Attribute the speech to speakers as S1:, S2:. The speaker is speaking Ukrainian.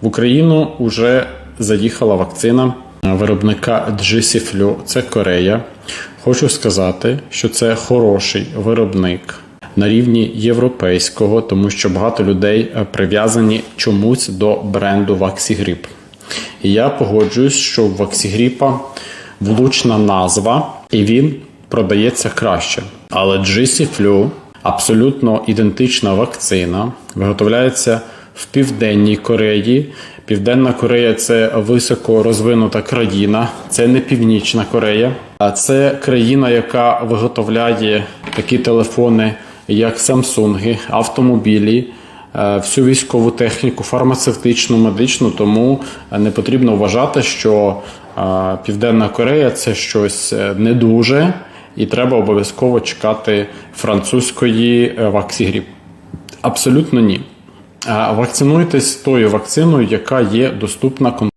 S1: В Україну вже заїхала вакцина виробника Джисіфлю. Це Корея. Хочу сказати, що це хороший виробник на рівні європейського, тому що багато людей е, прив'язані чомусь до бренду Ваксігріп. І я погоджуюсь, що в Ваксігріпа влучна назва, і він продається краще. Але GC-Flu абсолютно ідентична вакцина, виготовляється в Південній Кореї. Південна Корея це високо розвинута країна, це не Північна Корея, а це країна, яка виготовляє такі телефони, як Samsung, автомобілі, е, всю військову техніку, фармацевтичну, медичну. Тому не потрібно вважати, що е, Південна Корея це щось е, не дуже, і треба обов'язково чекати французької ваксігріп. Абсолютно ні. А Вакцинуйтесь тою вакциною, яка є доступна